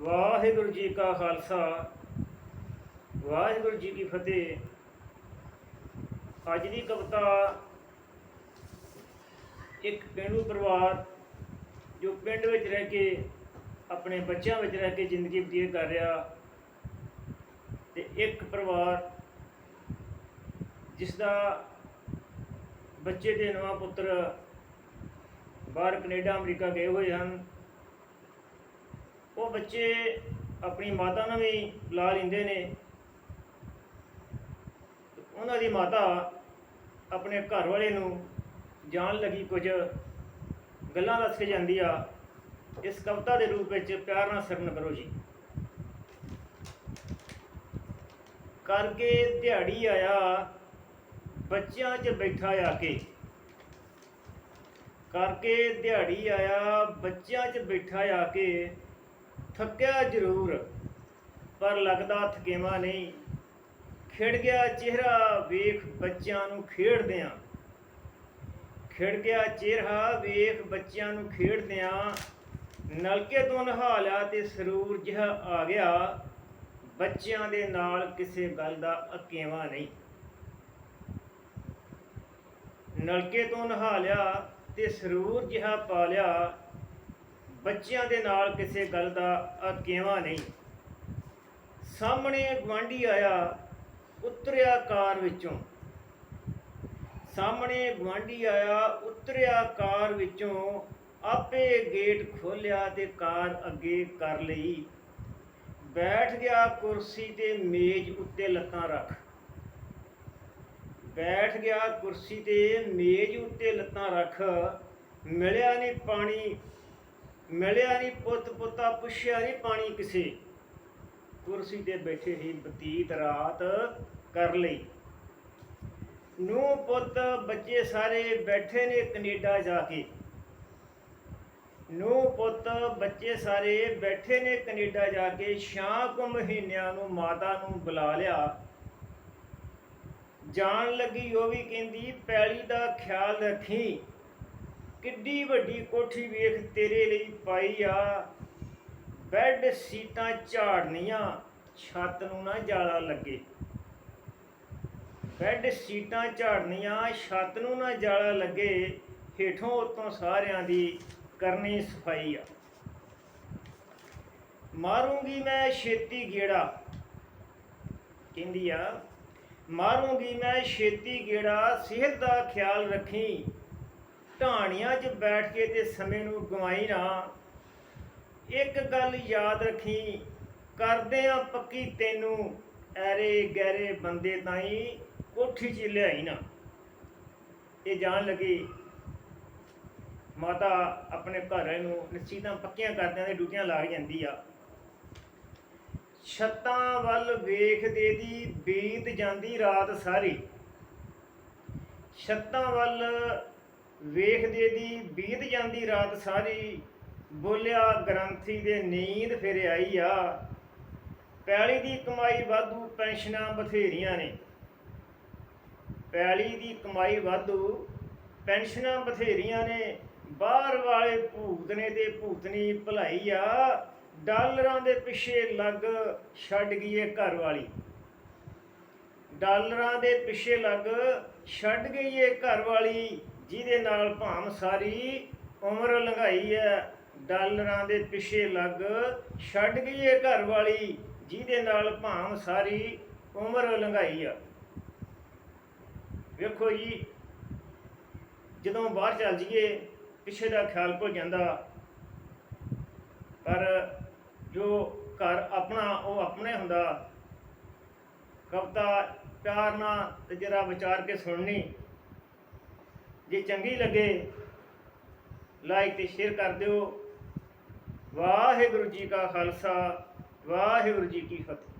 ਵਾਹਿਗੁਰੂ ਜੀ ਕਾ ਖਾਲਸਾ, ਵਾਹਿਗੁਰੂ ਜੀ ਕੀ ਫਤਿਹ। ਅੱਜ ਦੀ ਕਵਿਤਾ ਇੱਕ ਪੇਂਡੂ ਪਰਿਵਾਰ ਜੋ ਪਿੰਡ ਵਿੱਚ ਰਹਿ ਕੇ, ਆਪਣੇ ਬੱਚਿਆਂ ਵਿੱਚ ਰਹਿ ਕੇ ਜ਼ਿੰਦਗੀ ਬਤੀਤ ਕਰ ਰਿਹਾ ਤੇ ਇੱਕ ਪਰਿਵਾਰ ਜਿਸ ਦਾ ਬੱਚੇ ਦੇ ਨਵਾਂ ਪੁੱਤਰ ਬਾਹਰ ਕੈਨੇਡਾ, ਅਮਰੀਕਾ ਗਏ ਹੋਏ ਹਨ। ਉਹ ਬੱਚੇ ਆਪਣੀ ਮਾਤਾ ਨੂੰ ਵੀ ਲਾ ਲੈਂਦੇ ਨੇ। ਉਹਨਾਂ ਦੀ ਮਾਤਾ ਆਪਣੇ ਘਰ ਵਾਲੇ ਨੂੰ ਜਾਣ ਲੱਗੀ ਕੁਝ ਗੱਲਾਂ ਦੱਸ ਕੇ ਜਾਂਦੀ ਆ। ਇਸ ਕਵਿਤਾ ਦੇ ਰੂਪ ਵਿੱਚ ਪਿਆਰ ਨਾਲ ਸਰਵਣ ਕਰੋ ਜੀ। ਕਰਕੇ ਦਿਹਾੜੀ ਆਇਆ, ਬੱਚਿਆਂ 'ਚ ਬੈਠਾ ਆ ਕੇ। ਕਰਕੇ ਦਿਹਾੜੀ ਆਇਆ, ਬੱਚਿਆਂ 'ਚ ਬੈਠਾ ਆ ਕੇ। ਥੱਕਿਆ ਜ਼ਰੂਰ, ਪਰ ਲੱਗਦਾ ਥਕੇਵਾ ਨਹੀਂ। ਖਿੜ ਗਿਆ ਚਿਹਰਾ, ਵੇਖ ਬੱਚਿਆਂ ਨੂੰ ਖੇਡਦਿਆਂ। ਖਿੜ ਗਿਆ ਚਿਹਰਾ, ਵੇਖ ਬੱਚਿਆਂ ਨੂੰ ਖੇਡਦਿਆਂ। ਨਲਕੇ ਤੋਂ ਨਹਾ ਲਿਆ ਤੇ ਸਰੂਰ ਜਿਹਾ ਆ ਗਿਆ। ਬੱਚਿਆਂ ਦੇ ਨਾਲ ਕਿਸੇ ਗੱਲ ਦਾ ਅਕੇਵਾ ਨਹੀਂ। ਨਲਕੇ ਤੋਂ ਨਹਾ ਲਿਆ ਤੇ ਸਰੂਰ ਜਿਹਾ ਪਾ ਲਿਆ। ਬੱਚਿਆਂ ਦੇ ਨਾਲ ਕਿਸੇ ਗੱਲ ਦਾ ਅਕੇਵਾ ਨਹੀਂ। ਸਾਹਮਣੇ ਗਵਾਂਢੀ ਆਇਆ, ਉਤਰਿਆ ਕਾਰ ਵਿੱਚੋਂ। ਸਾਹਮਣੇ ਗਵਾਂਢੀ ਆਇਆ, ਉਤਰਿਆ ਕਾਰ ਵਿੱਚੋਂ, ਆਪੇ ਗੇਟ ਖੋਲਿਆ ਤੇ ਕਾਰ ਅੱਗੇ ਕਰ ਲਈ। ਬੈਠ ਗਿਆ ਕੁਰਸੀ ਤੇ ਮੇਜ਼ ਉੱਤੇ ਲੱਤਾਂ ਰੱਖ। ਬੈਠ ਗਿਆ ਕੁਰਸੀ ਤੇ ਮੇਜ਼ ਉੱਤੇ ਲੱਤਾਂ ਰੱਖ। ਮਿਲਿਆ ਨਹੀਂ ਪਾਣੀ। ਮਿਲਿਆ ਨਹੀਂ ਪੁੱਤ ਪੁੱਤਾ, ਪੁੱਛਿਆ ਨਹੀਂ ਪਾਣੀ ਕਿਸੇ। ਕੁਰਸੀ ਤੇ ਬੈਠੇ ਹੀ ਬਤੀਤ ਰਾਤ ਕਰ ਲਈ। ਨੂੰ ਪੁੱਤ, ਬੱਚੇ ਸਾਰੇ ਬੈਠੇ ਨੇ ਕੈਨੇਡਾ ਜਾ ਕੇ। ਨੂੰ ਪੁੱਤ, ਬੱਚੇ ਸਾਰੇ ਬੈਠੇ ਨੇ ਕੈਨੇਡਾ ਜਾ ਕੇ। ਛਾਂ ਕੁ ਮਹੀਨਿਆਂ ਨੂੰ ਮਾਤਾ ਨੂੰ ਬੁਲਾ ਲਿਆ। ਜਾਣ ਲੱਗੀ, ਉਹ ਵੀ ਕਹਿੰਦੀ, ਪੈਲੀ ਦਾ ਖਿਆਲ ਰੱਖੀ। ਕਿੱਡੀ ਵੱਡੀ ਕੋਠੀ ਵੇਖ ਤੇਰੇ ਲਈ ਪਾਈ ਆ। ਬੈੱਡ ਸੀਟਾਂ ਝਾੜਨੀਆਂ, ਛੱਤ ਨੂੰ ਨਾ ਜਾਲਾ ਲੱਗੇ। ਬੈੱਡ ਸੀਟਾਂ ਝਾੜਨੀਆਂ, ਛੱਤ ਨੂੰ ਨਾ ਜਾਲਾ ਲੱਗੇ, ਹੇਠੋਂ ਉਤੋਂ ਸਾਰਿਆਂ ਦੀ ਕਰਨੀ ਸਫ਼ਾਈ ਆ। ਮਾਰੂੰਗੀ ਮੈਂ ਛੇਤੀ ਗੇੜਾ, ਕਹਿੰਦੀ ਆ। ਮਾਰੂੰਗੀ ਮੈਂ ਛੇਤੀ ਗੇੜਾ, ਸਿਹਤ ਦਾ ਖਿਆਲ ਰੱਖੀ। ਢਾਣੀਆਂ 'ਚ ਬੈਠ ਕੇ ਤੇ ਸਮੇਂ ਨੂੰ ਗਵਾਈ ਨਾ। ਇੱਕ ਗੱਲ ਯਾਦ ਰੱਖੀ, ਕਰਦੇ ਆ ਪੱਕੀ ਤੈਨੂੰ ਐਰੇ ਗਹਿਰੇ ਬੰਦੇ ਤਾਈ ਕੋਠੀ 'ਚ ਲਿਆਈ ਨਾ। ਇਹ ਜਾਣ ਲੱਗੀ, ਮਾਤਾ ਆਪਣੇ ਘਰ ਨੂੰ ਨਸੀਤਾਂ ਪੱਕੀਆਂ ਕਰਦਿਆਂ ਦੇ ਡੂਟੀਆਂ ਲਾ ਜਾਂਦੀ ਆ। ਛੱਤਾਂ ਵੱਲ ਵੇਖਦੇ ਦੀ ਬੀਤ ਜਾਂਦੀ ਰਾਤ ਸਾਰੀ। ਛੱਤਾਂ ਵੱਲ ਵੇਖਦੇ ਦੀ ਬੀਤ ਜਾਂਦੀ ਰਾਤ ਸਾਰੀ। ਬੋਲਿਆ, ਗ੍ਰੰਥੀ ਦੇ ਨੀਂਦ ਫਿਰ ਆਈ ਆ। ਪੈਲੀ ਦੀ ਕਮਾਈ ਵਾਧੂ, ਪੈਨਸ਼ਨਾਂ ਬਥੇਰੀਆਂ ਨੇ। ਪੈਲੀ ਦੀ ਕਮਾਈ ਵਾਧੂ, ਪੈਨਸ਼ਨਾਂ ਬਥੇਰੀਆਂ ਨੇ। ਬਾਹਰ ਵਾਲੇ ਭੂਤ ਨੇ ਤੇ ਭੂਤਨੀ ਭਲਾਈ ਆ। ਡਾਲਰਾਂ ਦੇ ਪਿੱਛੇ ਲੱਗ ਛੱਡ ਗਈਏ ਏ ਘਰ ਵਾਲੀ। ਡਾਲਰਾਂ ਦੇ ਪਿੱਛੇ ਲੱਗ ਛੱਡ ਗਈਏ ਏ ਘਰ ਵਾਲੀ। ਜਿਹਦੇ ਨਾਲ ਭਾਮ ਸਾਰੀ ਉਮਰ ਲੰਘਾਈ ਹੈ, ਡਾਲਰਾਂ ਦੇ ਪਿੱਛੇ ਲੱਗ ਛੱਡ ਗਈ ਏ ਘਰ ਵਾਲੀ, ਜਿਹਦੇ ਨਾਲ ਭਾਮ ਸਾਰੀ ਉਮਰ ਲੰਘਾਈ ਆ। ਵੇਖੋ ਜੀ, ਜਦੋਂ ਬਾਹਰ ਚੱਲ ਜੀਏ ਪਿੱਛੇ ਦਾ ਖਿਆਲ ਭੁੱਲ ਜਾਂਦਾ। ਪਰ ਜੋ ਘਰ ਆਪਣਾ, ਉਹ ਆਪਣੇ ਹੁੰਦਾ। ਕਵਿਤਾ ਪਿਆਰ ਨਾਲ ਤੇ ਜਰਾ ਵਿਚਾਰ ਕੇ ਸੁਣਨੀ। ਜੇ ਚੰਗੀ ਲੱਗੇ ਲਾਈਕ ਤੇ ਸ਼ੇਅਰ ਕਰ ਦਿਓ। ਵਾਹਿਗੁਰੂ ਜੀ ਕਾ ਖਾਲਸਾ, ਵਾਹਿਗੁਰੂ ਜੀ ਕੀ ਫਤਿਹ।